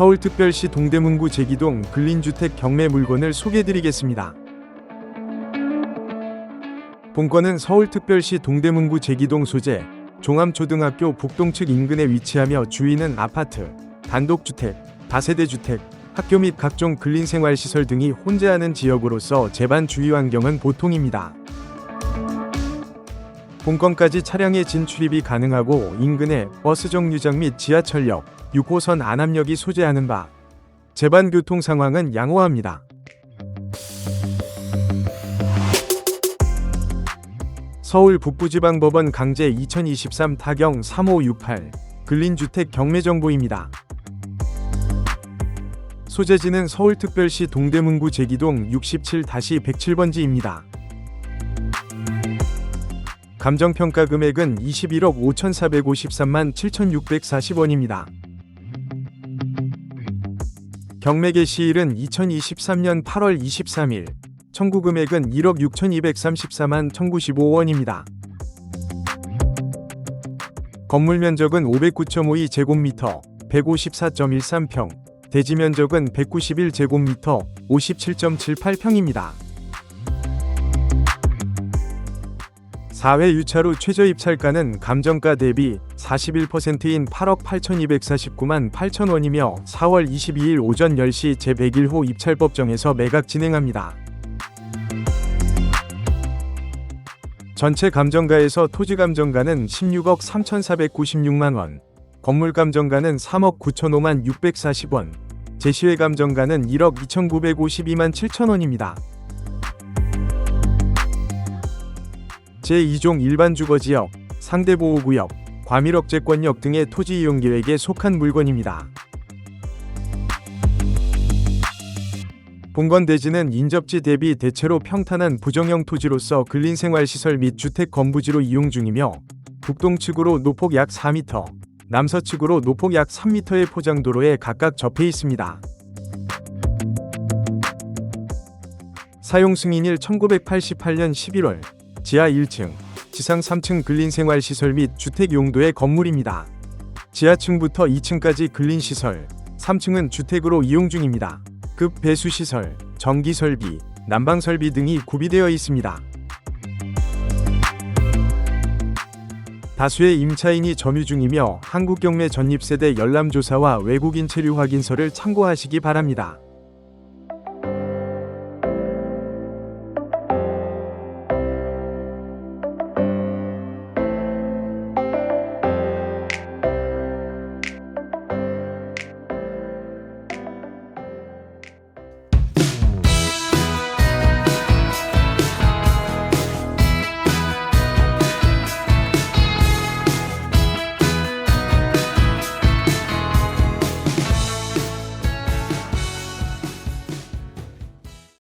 서울특별시 동대문구 제기동 근린주택 경매 물건을 소개드리겠습니다. 본건은 서울특별시 동대문구 제기동 소재 종암초등학교 북동 측 인근에 위치하며 주위는 아파트, 단독주택, 다세대 주택, 학교 및 각종 근린생활시설 등이 혼재하는 지역으로서 재반 주위 환경은 보통입니다. 본건까지 차량의 진출입이 가능하고 인근에 버스 정류장 및 지하철역, 6호선 안암역이 소재하는 바 재반 교통 상황은 양호합니다. 서울 북부지방법원 강제 2023 타경 3568 근린주택 경매 정보입니다. 소재지는 서울특별시 동대문구 제기동 67-107번지입니다. 감정평가 금액은 21억 5,453만 7,640원입니다. 경매 개시일은 2023년 8월 23일, 청구 금액은 1억 6,234만 1,095원입니다. 건물 면적은 509.52 제곱미터, 154.13평, 대지 면적은 191제곱미터, 57.78평입니다. 4회 유차로 최저 입찰가는 감정가 대비 41%인 8억 8,249만 8천원이며 4월 22일 오전 10시 제101호 입찰법정에서 매각 진행합니다. 전체 감정가에서 토지 감정가는 16억 3,496만 원, 건물 감정가는 3억 9,005만 640원, 제시회 감정가는 1억 2,952만 7천 원입니다. 제2종 일반 주거지역, 상대보호구역, 과밀억제권역 등의 토지 이용 계획에 속한 물건입니다. 본건 대지는 인접지 대비 대체로 평탄한 부정형 토지로서 근린생활시설 및 주택 건부지로 이용 중이며 북동측으로 노폭 약 4m, 남서측으로 노폭 약 3m의 포장도로에 각각 접해 있습니다. 사용 승인일 1988년 11월 지하 1층, 지상 3층 근린 생활 시설 및 주택 용도의 건물입니다. 지하층부터 2층까지 근린 시설, 3층은 주택으로 이용 중입니다. 급 배수 시설, 전기 설비, 난방 설비 등이 구비되어 있습니다. 다수의 임차인이 점유 중이며 한국경매 전입세대 열람조사와 외국인 체류 확인서를 참고하시기 바랍니다.